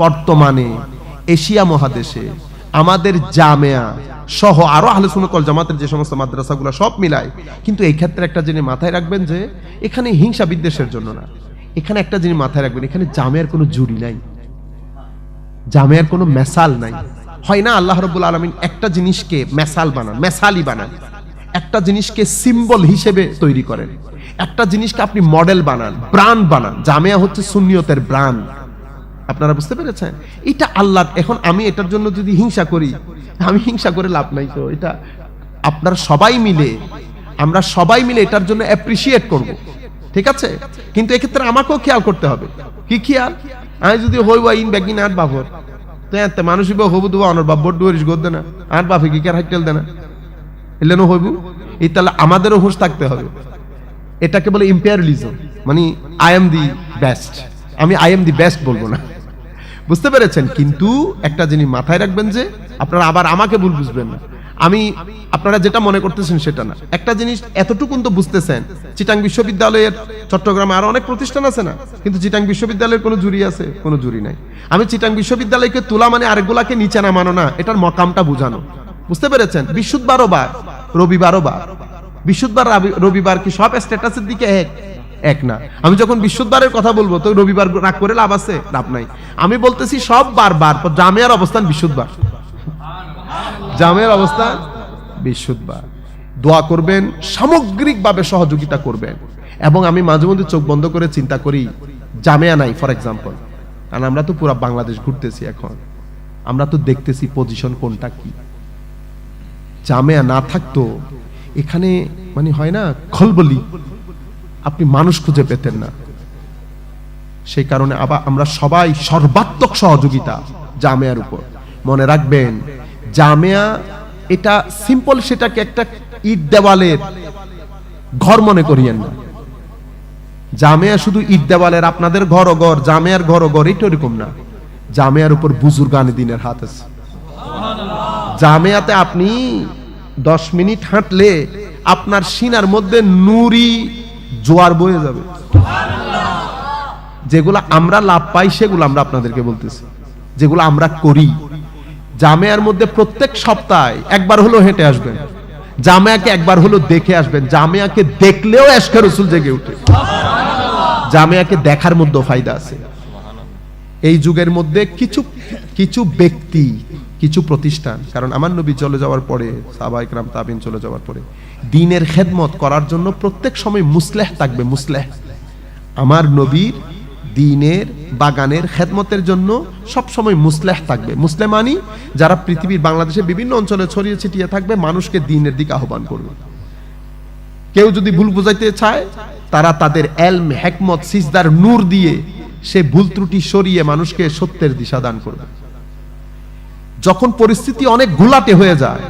বর্তমানে এশিয়া মহাদেশে, আমাদের জামেয়া সহ আরও আহলে কল জামাতের যে সমস্ত মাদ্রাসাগুলো সব মিলায়, কিন্তু এই ক্ষেত্রে একটা জিনিস মাথায় রাখবেন যে, এখানে হিংসা বিদ্বেষের জন্য না। এখানে একটা জিনিস মাথায় রাখবেন, এখানে জামেয়ার কোনো জুরি নাই। জামেয়ার কোনো মেসাল নাই। হয় না আল্লাহ রব্বুল আলমিন একটা জিনিসকে মেসাল বানান মেসালি বানান। একটা জিনিসকে সিম্বল হিসেবে তৈরি করেন। একটা জিনিসকে আপনি মডেল বানান ব্রান্ড বানান। জামেয়া হচ্ছে সুন্নিয়তের ব্রান্ড আপনারা বুঝতে পেরেছেন? এটা আল্লাহ এখন আমি এটার জন্য যদি হিংসা করি, আমি হিংসা করে লাভ নাই তো, এটা আপনারা সবাই মিলে, আমরা সবাই মিলে এটার জন্য অ্যাপ্রিসিয়েট করব। ঠিক আছে? কিন্তু এক্ষেত্রে আমাকেও খেয়াল করতে হবে। কি খেয়াল? আমি যদি হইবা ইন ব্যাগিন, আর বাবর তো মানুষ হবু দেবো অনর বাপ বড় ডুয়ারিস গদ না। আর বাপে কি কার হাইটেল দেনা? এলেনো হইবু? এই তাহলে আমাদেরও হুঁশ থাকতে হবে। এটাকে বলে ইম্পেয়ারিলিজম মানে আই এম দি বেস্ট আমি আই এম দি বেস্ট বলব না। বুঝতে পেরেছেন? কিন্তু একটা জিনিস মাথায় রাখবেন যে, আপনারা আবার আমাকে ভুল বুঝবেন না। আমি, আপনারা যেটা মনে করতেছেন সেটা না। একটা জিনিস এতটুকুন তো বুঝতেছেন, চিটাং বিশ্ববিদ্যালয়ের চট্টগ্রামে আরও অনেক প্রতিষ্ঠান আছে না? কিন্তু চিটাং বিশ্ববিদ্যালয়ের কোনো জুরি আছে? কোনো জুরি নাই। আমি চিটাং বিশ্ববিদ্যালয়কে তোলা মানে আরেকগুলাকে নিচে নামানো না, এটার মকামটা বুঝানো। বুঝতে পেরেছেন? বিশুদ্ধবারও বার রবিবারও বার বিশুদ্ধবার রাবি- রবিবার কি সব স্ট্যাটাসের দিকে এক? এক না। আমি যখন বিশুদ্ধবারের কথা বলব, তো রবিবার রাগ করে লাভ আছে? লাভ নাই। আমি বলতেছি সব বার বার জামিয়ার অবস্থান বিশুদ্ধবার জামের অবস্থান বিশুদ্ধবার দোয়া করবেন, সামগ্রিকভাবে সহযোগিতা করবেন। এবং আমি মাঝে মধ্যে চোখ বন্ধ করে চিন্তা করি, জামেয়া নাই ফর এক্সাম্পল কারণ আমরা তো পুরো বাংলাদেশ ঘুরতেছি এখন। আমরা তো দেখতেছি পজিশন কোনটা কি। জামেয়া না থাকতো, এখানে মানে হয় না, খলবলি। আপনি মানুষ খুঁজে পেতেন না। সেই কারণে আবার আমরা সবাই সর্বাত্মক সহযোগিতা জামেয়ার উপর। মনে রাখবেন, জামেয়া এটা সিম্পল সেটাকে একটা ইট দেওয়ালের ঘর মনে করিয়েন না। জামেয়া শুধু ইট দেওয়ালের আপনাদের ঘর ঘর, জামেয়ার ঘর ঘর, এটা এরকম না। জামেয়ার উপর বুজুর্গানি দিনের হাত আছে। জামেয়াতে আপনি দশ মিনিট হাঁটলে আপনার সিনার মধ্যে নুরি জোয়ার বয়ে যাবে। যেগুলো আমরা লাভ পাই, সেগুলো আমরা আপনাদেরকে বলতেছি। যেগুলো আমরা করি। জামেয়ার মধ্যে প্রত্যেক সপ্তাহে একবার হলো হেঁটে আসবেন। জামেয়াকে একবার হলো দেখে আসবেন। জামেয়াকে দেখলেও এসকে রসুল জেগে উঠে। জামেয়াকে দেখার মধ্যে ফায়দা আছে। এই যুগের মধ্যে কিছু কিছু ব্যক্তি কিছু প্রতিষ্ঠান, কারণ আমার নবী চলে যাওয়ার পরে সাবাইকরাম তাবিন চলে যাওয়ার পরে, দিনের খেদমত করার জন্য প্রত্যেক সময় মুসলেহ থাকবে, মুসলেহ। আমার নবীর দিনের বাগানের খেদমতের জন্য সব সময় মুসলেহ থাকবে। মুসলেমানি যারা পৃথিবীর বাংলাদেশের বিভিন্ন অঞ্চলে ছড়িয়ে ছিটিয়ে থাকবে, মানুষকে দিনের দিকে আহ্বান করবে। কেউ যদি ভুল বুঝাইতে চায়, তারা তাদের এলম, হেকমত, সিজদার নূর দিয়ে সে ভুল ত্রুটি সরিয়ে মানুষকে সত্যের দিশা দান করবে। যখন পরিস্থিতি অনেক ঘোলাটে হয়ে যায়,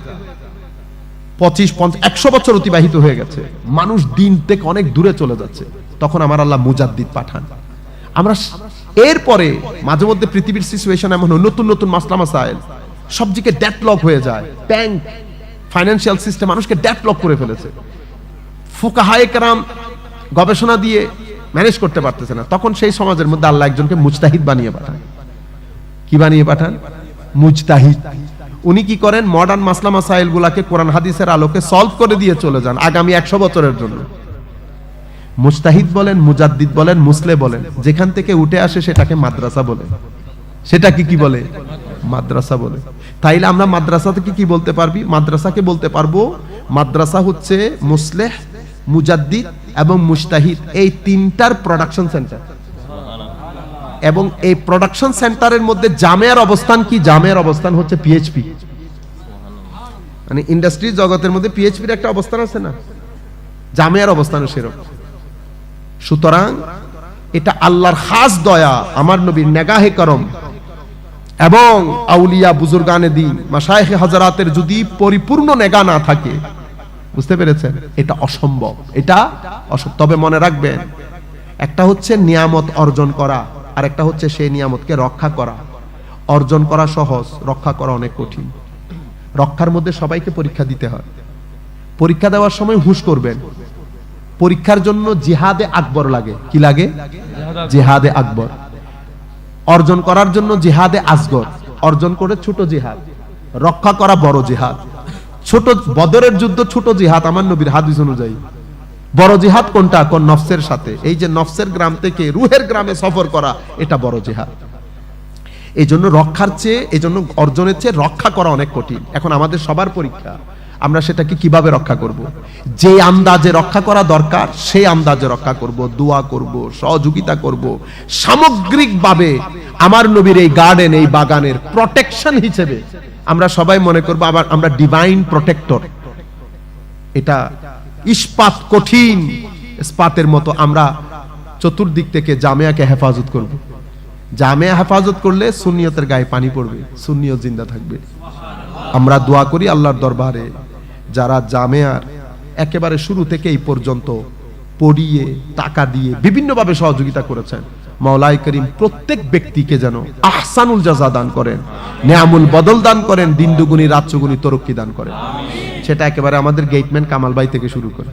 পঁচিশ, পঞ্চাশ, একশো বছর অতিবাহিত হয়ে গেছে, মানুষ দিন থেকে অনেক দূরে চলে যাচ্ছে। তখন আমার আল্লাহ মুজাদ্দিদ পাঠান। আমরা এরপরে মাঝে মধ্যে পৃথিবীর সিচুয়েশন এমন নতুন নতুন মাসলা মাসাইল, সবজিকে ডেটলক হয়ে যায় ব্যাংক ফাইন্যান্সিয়াল সিস্টেম মানুষকে ডেটলক করে ফেলেছে। ফুকাহায়ে কেরাম গবেষণা দিয়ে ম্যানেজ করতে পারতেছে না। তখন সেই সমাজের মধ্যে আল্লাহ একজনকে মুজতাহিদ বানিয়ে পাঠান। কি বানিয়ে পাঠান? মুজতাহিদ। উনি কি করেন? মডার্ন মাসলা মাসাইল গুলাকে কোরআন হাদিসের আলোকে সলভ করে দিয়ে চলে যান আগামী একশো বছরের জন্য। মুস্তাহিদ বলেন, মুজাদ্দিদ বলেন, মুসলে বলেন, যেখান থেকে উঠে আসে সেটাকে মাদ্রাসা বলে। সেটাকে কি বলে? মাদ্রাসা বলে। তাইলে আমরা মাদ্রাসা থেকে কি বলতে পারবি? মাদ্রাসাকে বলতে পারব, মাদ্রাসা হচ্ছে মুসলেহ, মুজাদ্দিদ এবং মুস্তাহিদ এই তিনটার প্রোডাকশন সেন্টার এবং এই প্রোডাকশন সেন্টারের মধ্যে জামেয়ার অবস্থান কি? জামেয়ার অবস্থান হচ্ছে পিএইচপি মানে ইন্ডাস্ট্রি জগতের মধ্যে পিএইচপির একটা অবস্থান আছে না? জামেয়ার অবস্থানও সেরকম। সুতরাং এটা আল্লাহর খাস দয়া, আমার নবীর নেগাহে করম। এবং আউলিয়া বুজুর্গানে দিন মাসায়েখে হাজারাতের যদি পরিপূর্ণ নেগা না থাকে, বুঝতে পেরেছেন? এটা অসম্ভব। এটা তবে মনে রাখবেন, একটা হচ্ছে নিয়ামত অর্জন করা আর একটা হচ্ছে সেই নিয়ামতকে রক্ষা করা। অর্জন করা সহজ, রক্ষা করা অনেক কঠিন। রক্ষার মধ্যে সবাইকে পরীক্ষা দিতে হয়। পরীক্ষা দেওয়ার সময় হুঁশ করবেন। পরীক্ষার জন্য জিহাদে আকবর লাগে। কি লাগে? জিহাদে আকবর। অর্জন করার জন্য জিহাদে আসগর। অর্জন করে ছোট জিহাদ। রক্ষা করা বড় জিহাদ। ছোট বদরের যুদ্ধ ছোট জিহাদ, আমার নবীর হাদিস অনুযায়ী। বড় জিহাদ কোনটা? কোন নফসের সাথে। এই যে নফসের গ্রাম থেকে রুহের গ্রামে সফর করা, এটা বড় জিহাদ। এই জন্য রক্ষার চেয়ে এই জন্য অর্জনের চেয়ে রক্ষা করা অনেক কঠিন। এখন আমাদের সবার পরীক্ষা, আমরা সেটাকে কীভাবে রক্ষা করব। যে আন্দাজে রক্ষা করা দরকার সেই আন্দাজে রক্ষা করব, দোয়া করব, সহযোগিতা করব। সামগ্রিকভাবে আমার নবীর এই গার্ডেন এই বাগানের প্রটেকশন হিসেবে আমরা সবাই মনে করব, আবার আমরা ডিভাইন প্রোটেক্টর এটা ইস্পাত কঠিন। ইস্পাতের মতো আমরা চতুর্দিক থেকে জামিয়াকে হেফাজত করব। জামিয়া হেফাজত করলে সুন্নিয়তের গায়ে পানি পড়বে, সুন্নিয়ত জিন্দা থাকবে। আমরা দোয়া করি আল্লাহর দরবারে, যারা জামেয়ার একেবারে শুরু থেকে এই পর্যন্ত পড়িয়ে, টাকা দিয়ে বিভিন্নভাবে সহযোগিতা করেছেন মাওলাই করিম প্রত্যেক ব্যক্তিকে যেন আহসানুল জাজা দান করেন। নেয়ামুল বদল দান করেন দিন দুগুনি রাত তরক্কি দান করেন। সেটা একেবারে আমাদের গেটম্যান কামাল ভাই থেকে শুরু করে।